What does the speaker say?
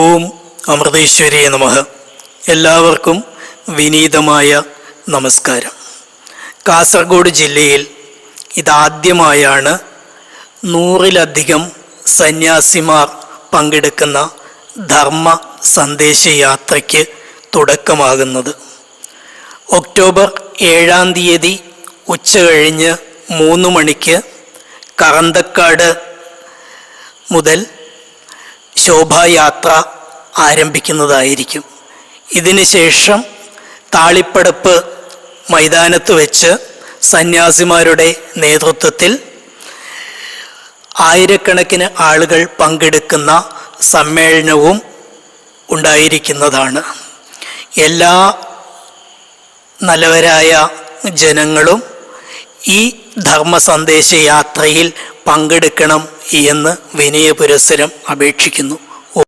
ഓം അമൃതേശ്വരിയെ നമഃ. എല്ലാവർക്കും വിനീതമായ നമസ്കാരം. കാസർഗോഡ് ജില്ലയിൽ ഇതാദ്യമായാണ് നൂറിലധികം സന്യാസിമാർ പങ്കെടുക്കുന്ന ധർമ്മ സന്ദേശയാത്രയ്ക്ക് തുടക്കമാകുന്നത്. ഒക്ടോബർ ഏഴാം തീയതി ഉച്ച കഴിഞ്ഞ് മൂന്ന് മണിക്ക് കറന്തക്കാട് മുതൽ ശോഭായാത്ര ആരംഭിക്കുന്നതായിരിക്കും. ഇതിന് ശേഷം താളിപ്പടപ്പ് മൈതാനത്ത് വെച്ച് സന്യാസിമാരുടെ നേതൃത്വത്തിൽ ആയിരക്കണക്കിന് ആളുകൾ പങ്കെടുക്കുന്ന സമ്മേളനവും ഉണ്ടായിരിക്കുന്നതാണ്. എല്ലാ നല്ലവരായ ജനങ്ങളും ഈ ധർമ്മ സന്ദേശ യാത്രയിൽ പങ്കെടുക്കണം എന്ന് വിനയപുരസ്സരം അപേക്ഷിക്കുന്നു.